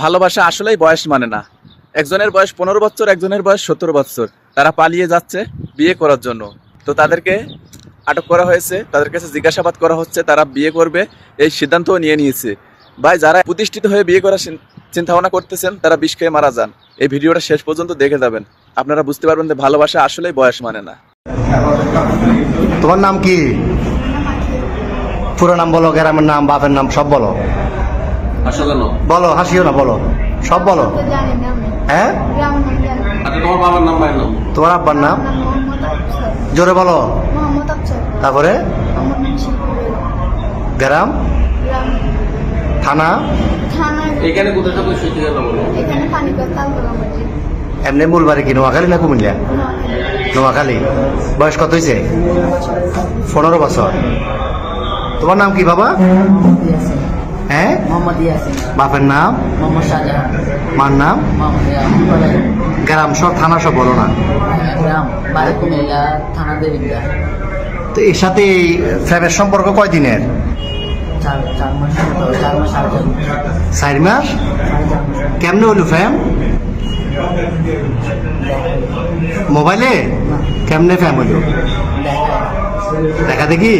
ভালোবাসা আসলেই বয়স মানে না। একজনের বয়স পনেরো বছর একজনের বয়স সত্তর বছর। তারা পালিয়ে যাচ্ছে বিয়ে করার জন্য। তো তাদেরকে আটক করা হয়েছে তাদের কাছে জিজ্ঞাসাবাদ করা হচ্ছে তারা বিয়ে করবে এই সিদ্ধান্তও নিয়ে নিয়েছে। ভাই যারা প্রতিষ্ঠিত হয়ে বিয়ে করার চিন্তা ভাবনা করতেছেন তারা বিষ খেয়ে মারা যান। এই ভিডিওটা শেষ পর্যন্ত দেখে যাবেন। আপনারা বুঝতে পারবেন যে ভালোবাসা আসলেই বয়স মানে না। তোমার নাম কি? পুরো নাম বলো গ্রামের নাম বাপের নাম সব বলো। কেন? বলো হাসিও না বলো। সব বলো। হ্যাঁ? আচ্ছা তোমার বাবার নাম ভাইয়ের নাম? তোমার আব্বার নাম? জোরে বলো। তারপরে? গ্রাম? গ্রাম। থানা? এখানে কোথায় থাকো? সেটি বলো। এমনি মূল বাড়ি কি নোয়াখালী না কুমিল্লা? নোয়াখালী। বয়স কত হয়েছে পনেরো বছর। তোমার নাম কি বাবা? হ্যাঁ? মোহাম্মদ ইয়াসিন। বাপের নাম? মোহাম্মদ শাহজাহান। মার নাম? গ্রাম সব থানা সব বলো না। গ্রাম। বাড়ি কুমিল্লা থানা দেবিন্দা। তো এর সাথে এই ফ্রেমের সম্পর্ক কয় দিনের চার মাস কেমনে হইল ফ্যাম? মোবাইলে? কেমনে ফ্যাম দেখা। দেখা দেখি?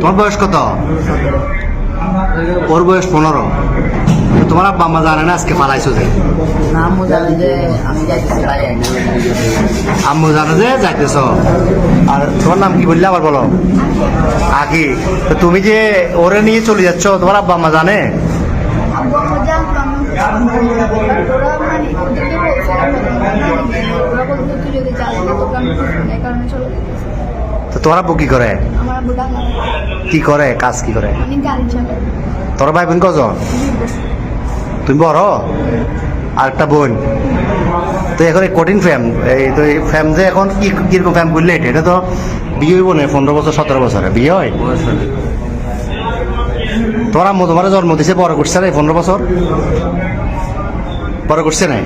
তোমার বয়স কত? ওর বয়স পনেরো। তোমার আব্বা আম্মা জানে না আজকে পালাইছো যে? আম্মু জানে যে যাইতেছ আর তোমার নাম কি বললে আবার বলো? আকি। তো তুমি যে ওরে নিয়ে চলে যাচ্ছ তোমার আব্বা আম্মা জানে? তো তোমার আব্বু কি করে? কি করে? কাজ কি করে? তোর ভাই বোন কজন? তুমি বড়? আর একটা বোন। তো এখন এই কঠিন ফ্যাম এই তো এই ফ্যাম যে এখন কি কীরকম ফ্যাম করলে এটা? এটা তো বিয়ে হইব না পনেরো বছর সতেরো বছরে। বিয়ে হয়? হয়নি। আম্মু তোমার জন্ম দিছে বড় করছে না পনেরো বছর? বড় করছে নাই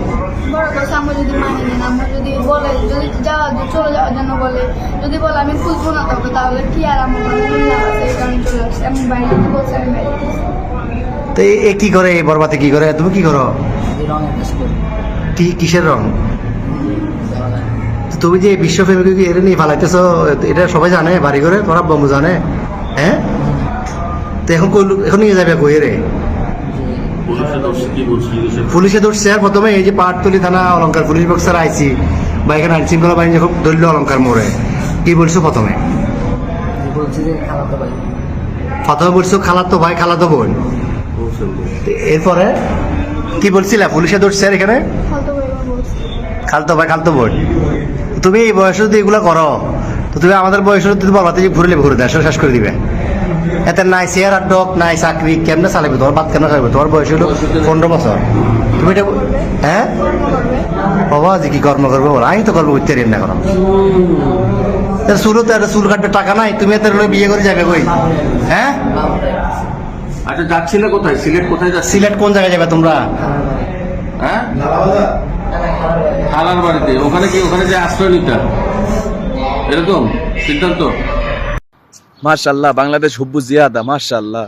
চলে যাওয়ার জন্য বলে। যদি বলে আমি খুঁজবো না তবে তাহলে কি আর আমার না আছে এই কারণে চলে আসছে। আমি বাইরে বলছি আমি বাইরে তো এ- কি করে? এই বরবাতে কি করে? তুমি কি করো? কি কিসের রং? তুমি যে বিশ্ব ফেমিকে কি এটা নিয়ে ফালাইতেছো এটা সবাই জানে বাড়ি করে তোমার আব্বা জানে। হ্যাঁ? তো এখন এখন নিয়ে যাবে কই রে পুলিশে ধরছে আর প্রথমে এই যে পাহাড়তলি থানা অলঙ্কার পুলিশ বক্সার আইছি বা এখানে আইন শৃঙ্খলা বাহিনী যখন ধরল অলঙ্কার মোড়ে কি বলছো প্রথমে? বলছি যে খালাতো ভাই। প্রথমে বলছো খালাতো ভাই খালাতো বোন? এরপরে কি বলছিলা? পুলিশে ধরছে আর এখানে? খালতো ভাই খালতো বোন। তুমি এই বয়সে যদি এগুলো করো তো তুমি আমাদের বয়সে তুমি বলবা যে ঘুরলে ঘুরে দেশ শেষ করে দিবে। এতে নাই চেয়ার আর ডক নাই চাকরি কেমনে চালাবে? তোমার বাদ কেন চালাবে? তোমার বয়স হলো পনেরো বছর। তুমি এটা হ্যাঁ? বাবা যে কি কর্ম করব বলো? আমি তো কর্ম করতে পারি না করো চুলো তো একটা চুল কাটবে টাকা নাই তুমি এত বিয়ে করে যাবে কই? হ্যাঁ? আচ্ছা যাচ্ছিলে কোথায়? সিলেট কোথায় যাচ্ছি সিলেট কোন জায়গায় যাবে তোমরা? হ্যাঁ? খালার বাড়িতে। ওখানে কি ওখানে যে আশ্রয় নিতে এরকম? সিদ্ধান্ত? মার্শাল্লাহ বাংলাদেশ হুব্বু জিয়াদা মার্শাল্লাহ